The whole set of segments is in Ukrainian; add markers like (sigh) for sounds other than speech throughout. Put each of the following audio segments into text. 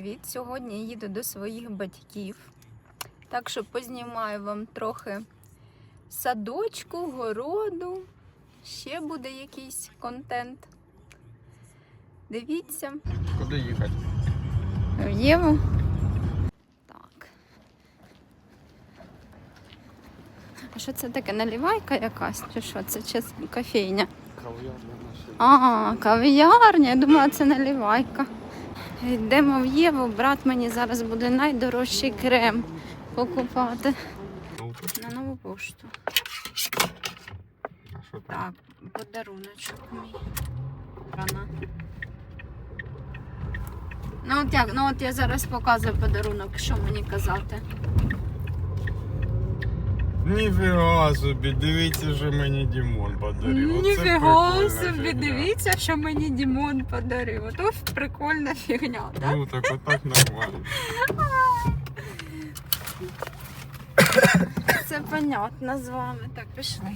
привіт! Сьогодні їду до своїх батьків. Так що познімаю вам трохи садочку, городу. Ще буде якийсь контент. Дивіться. Куди їхати? В Єву. Так. А що це таке? Наливайка якась? Чи що? Це чи кофейня? Кав'ярня. А, кав'ярня. Я думала, це наливайка. Йдемо в Єву. Брат мені зараз буде найдорожчий крем покупати на нову пошту. Так, подаруночок мій. Рана. Ну от як, ну от я зараз показую подарунок, що мені казати. Ніфіга собі, дивіться, що мені Дімон подарив. Оце Ніфіга прикольна собі, фігня. дивіться, що мені Дімон подарив. Ото ж прикольна фігня, так? Ну так отак нормально. Це понятно з вами. Так, пішли.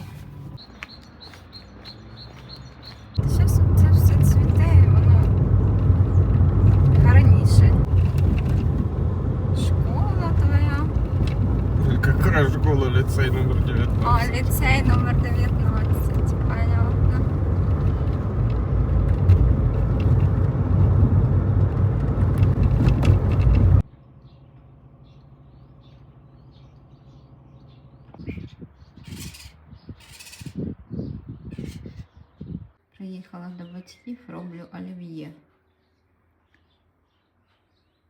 Яка школа, ліцей номер А, 19. ліцей номер 19. Понятно. Приїхала до батьків, роблю олів'є.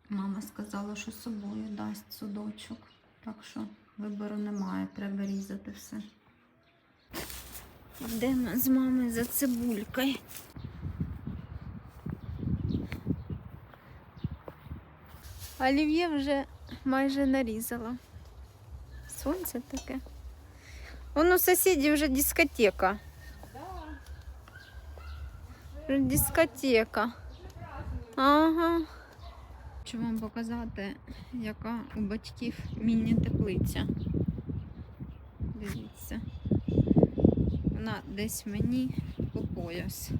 Мама сказала, що з собою дасть судочок. Так що вибору немає, треба різати все. Йдемо з мамою за цибулькою. Олів'є вже майже нарізала. Сонце таке. Вон у сусідів вже дискотека. Вже Дискотека. Ага. Хочу вам показати, яка у батьків міні-теплиця. Дивіться. Вона десь мені по пояс.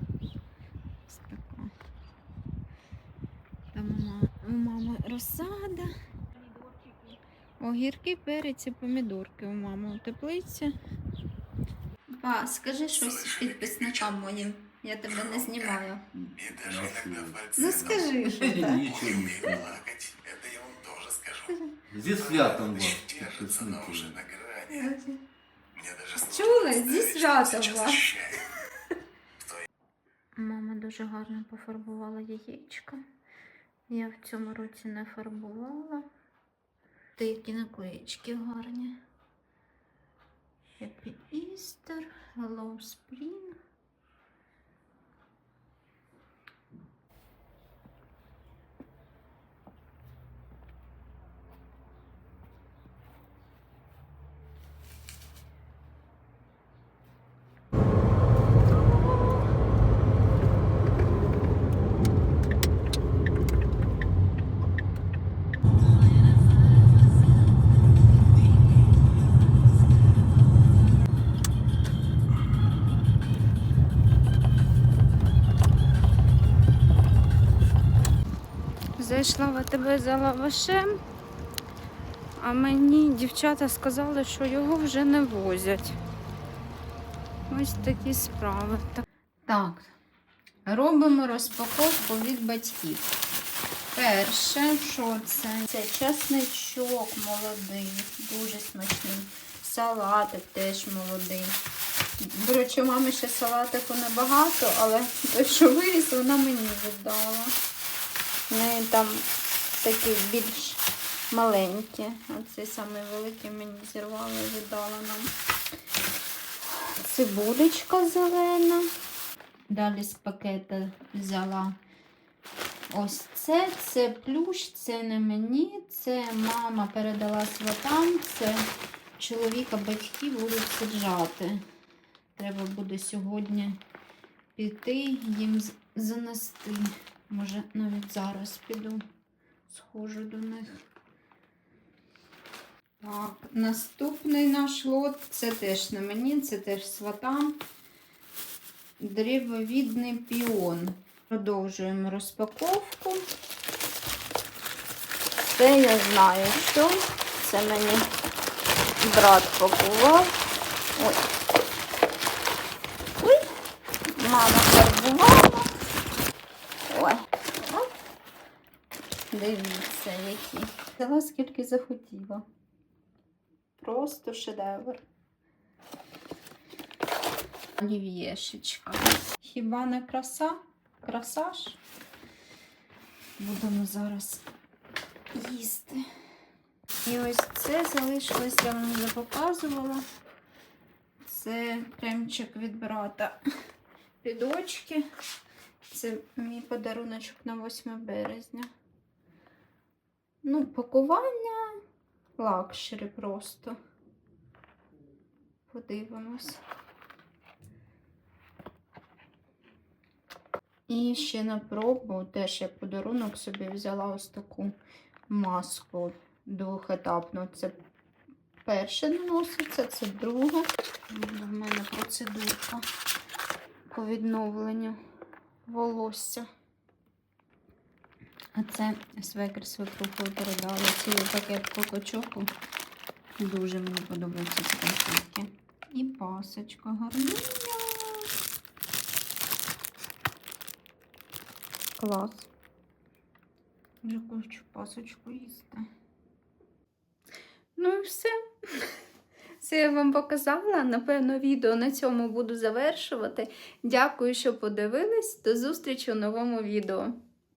Ось така. Там у ма- у мами розсада. Огірки, перець і помідорки у мами у теплиці. Па, скажи щось підписникам моїм. Я тебе не знімаю. И даже иногда в Ну скажи, що так. Ничего не скажу. плакать. Это я вам тоже скажу. Зі святом вас. Держится она уже на грани. Мне даже сложно Зі святом вас. (laughs) Мама дуже гарно пофарбувала яєчка. Я в цьому році не фарбувала. Та які наклеєчки гарні. Happy Easter, Hello Spring. Зайшла в АТБ за лавашем, а мені дівчата сказали, що його вже не возять. Ось такі справи. Так, робимо розпаковку від батьків. Перше, що це? Це часничок молодий, дуже смачний. Салатик теж молодий. До речі, мами ще салатику небагато, але той, що виріс, вона мені віддала. В неї там такі більш маленькі. Оцей самий великий мені зірвала і віддала нам. Цибулечка зелена. Далі з пакета взяла ось це. Це плющ, це не мені, це мама передала сватам, це чоловіка батьки будуть саджати. Треба буде сьогодні піти їм занести. Може, навіть зараз піду, схожу до них. Так, наступний наш лот це теж не мені, це теж сватам. Древовідний піон. Продовжуємо розпаковку. Це я знаю, що це мені брат пакував. Ой. Ой. Мама фарбувала. Ой. О. Дивіться, які. Взяла скільки захотіла. Просто шедевр. Олів'єшечка. Хіба не краса? Краса ж? Будемо зараз їсти. І ось це залишилось, я вам вже показувала. Це кремчик від брата (laughs) від очки. Це мій подаруночок на 8 березня. Ну, пакування лакшері просто. Подивимось. І ще на пробу теж я подарунок собі взяла ось таку маску двохетапну. Це перше наноситься, це друге. Буде в мене процедурка по відновленню волосся. А це свекер свекрухою передала цілий пакет кокочоку. Дуже мені подобаються ці конфетки. І пасочка гарненька. Клас. Вже хочу пасочку їсти. Ну і все. (laughs) Це я вам показала. Напевно, відео на цьому буду завершувати. Дякую, що подивились. До зустрічі у новому відео.